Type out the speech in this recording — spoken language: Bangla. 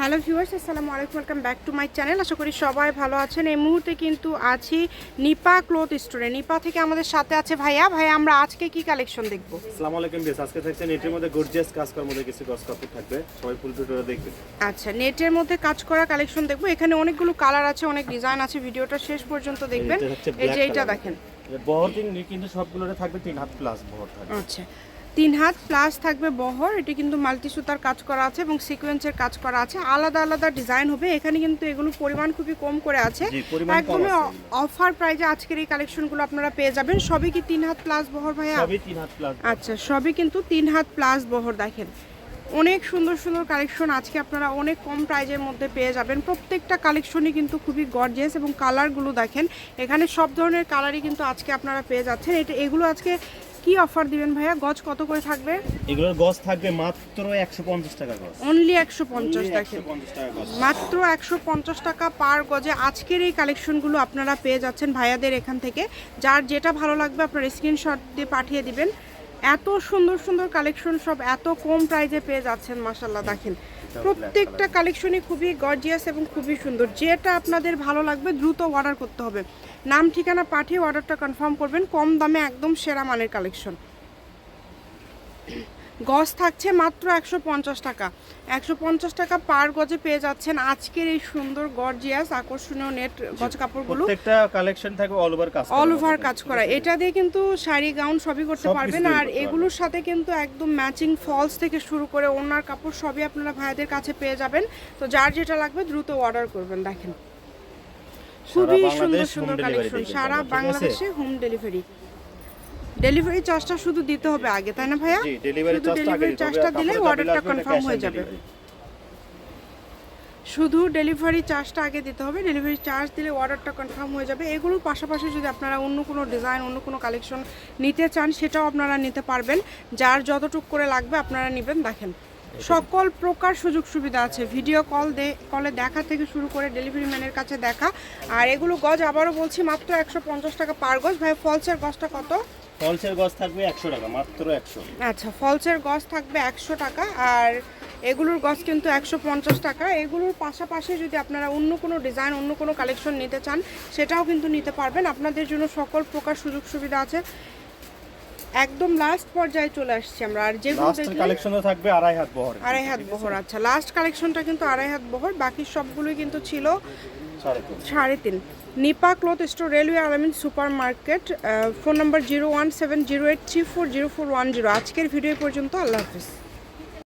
হ্যালো ভিউয়ার্স আসসালামু আলাইকুম welcome back to my channel. আশা করি সবাই ভালো আছেন। এই মুহূর্তে কিন্তু আছি নিপা ক্লোথ স্টোরে। নিপা থেকে আমাদের সাথে আছে ভাইয়া। ভাইয়া আমরা আজকে কি কালেকশন দেখব? আসসালামু আলাইকুম বেশ আজকে থাকছে নেটের মধ্যে গর্জিয়াস কাজ করার মধ্যে কিছু গস কাপড় থাকবে। সবাই ফুল ভিডিওটা দেখবে আচ্ছা নেটের মধ্যে কাজ করা কালেকশন দেখব। এখানে অনেকগুলো কালার আছে অনেক ডিজাইন আছে। ভিডিওটা শেষ পর্যন্ত দেখবেন। এই যে এটা। দেখেন। বহর কিন্তু সবগুলোতে থাকবে তিন হাত প্লাস বহর থাকবে। আচ্ছা। তিন হাত প্লাস থাকবে বহর এটি কিন্তু মাল্টি সুতার কাজ করা আছে এবং সিকোয়েন্সের কাজ করা আছে। আলাদা আলাদা ডিজাইন হবে এখানে কিন্তু এগুলো পরিমাণ খুবই কম করে আছে। একদমই অফার প্রাইজে আজকের এই কালেকশনগুলো আপনারা পেয়ে যাবেন। সবই কি তিন হাত প্লাস বহর ভাইয়া? তিন হাত প্লাস আচ্ছা সবই কিন্তু তিন হাত প্লাস বহর দেখেন। অনেক সুন্দর সুন্দর কালেকশন আজকে আপনারা অনেক কম প্রাইজের মধ্যে পেয়ে যাবেন। প্রত্যেকটা কালেকশনই কিন্তু খুবই গর্জিয়াস এবং কালারগুলো দেখেন এখানে সব ধরনের কালারই কিন্তু আজকে আপনারা পেয়ে যাচ্ছেন। এটা এগুলো আজকে কি অফার দিবেন ভাইয়া? গজ কত করে থাকবে? এগুলোর গজ থাকবে মাত্র একশো পঞ্চাশ টাকা গজ। অনলি একশো পঞ্চাশ দেখেন। পঞ্চাশ টাকা গস মাত্র একশো পঞ্চাশ টাকা পার গজে আজকের এই কালেকশনগুলো আপনারা পেয়ে যাচ্ছেন ভাইয়াদের এখান থেকে। যার যেটা ভালো লাগবে আপনারা স্ক্রিনশট দিয়ে পাঠিয়ে দিবেন। এত সুন্দর সুন্দর কালেকশন সব এত কম প্রাইজে পেয়ে যাচ্ছেন মাসাল্লাহ দেখেন। প্রত্যেকটা কালেকশনই খুবই গর্জিয়াস এবং খুবই সুন্দর। যেটা আপনাদের ভালো লাগবে, দ্রুত অর্ডার করতে হবে। নাম, ঠিকানা পাঠিয়ে অর্ডারটা কনফার্ম করবেন, কম দামে একদম সেরা মানের কালেকশন গজ থাকছে মাত্র একশো পঞ্চাশ টাকা। একশো পঞ্চাশ টাকা পার গজে পেয়ে যাচ্ছেন আজকের এই সুন্দর গর্জিয়াস আকর্ষণীয় নেট গজ কাপড়গুলো। প্রত্যেকটা কালেকশন থাকবে অল ওভার কাজ। অল ওভার কাজ করা। এটা দিয়ে কিন্তু শাড়ি গাউন সবই করতে পারবেন। আর এগুলোর সাথে কিন্তু একদম ম্যাচিং ফলস থেকে শুরু করে ওনার কাপড় সবই আপনারা ভাইদের কাছে পেয়ে যাবেন। তো যার যেটা লাগবে দ্রুত অর্ডার করবেন দেখেন। খুবই সুন্দর সুন্দর কালেকশন সারা? বাংলাদেশে হোম ডেলিভারি ডেলিভারি চার্জটা শুধু দিতে হবে আগে তাই না ভাইয়া? জি ডেলিভারি শুধু চার্জটা আগে ডেলিভারি দিতে হবে, চার্জটা দিলে অর্ডারটা কনফার্ম হয়ে যাবে। শুধু ডেলিভারি চার্জটা আগে দিতে হবে ডেলিভারি চার্জ দিলে অর্ডারটা কনফার্ম হয়ে যাবে। এগুলোর পাশাপাশি যদি আপনারা অন্য কোনো ডিজাইন অন্য কোনো কালেকশন নিতে চান সেটাও আপনারা নিতে পারবেন। যার যতটুক করে লাগবে আপনারা নেবেন দেখেন। সকল প্রকার সুযোগ সুবিধা আছে। ভিডিও কল দে কলে দেখা থেকে শুরু করে ডেলিভারি ম্যানের কাছে দেখা। আর এগুলো গজ আবারও বলছি মাত্র একশো পঞ্চাশ টাকা পার গজ। ভাই ফলসের গজটা কত? ফলসের গস থাকবে একশো টাকা, মাত্র একশো। আচ্ছা ফলসের গজ থাকবে একশো টাকা, আর এগুলোর গজ কিন্তু একশো পঞ্চাশ টাকা। এগুলোর পাশাপাশি যদি আপনারা অন্য কোনো ডিজাইন, অন্য কোনো কালেকশন নিতে চান, সেটাও কিন্তু নিতে পারবেন। আপনাদের জন্য সকল প্রকার সুযোগ সুবিধা আছে। একদম লাস্ট পর্যায়ে চলে আসছি আমরা। আর যে কালেকশনও থাকবে আড়াই হাত বহর। আড়াই হাত বহর আচ্ছা। লাস্ট কালেকশনটা কিন্তু আড়াই হাত বহর বাকি সবগুলোই কিন্তু ছিল সাড়ে তিন। সাড়ে তিন। Nipa cloth store railway Alamin super market phone number zero one seven zero eight three four zero four one zero আজকের ভিডিও পর্যন্ত আল্লাহ হাফিজ।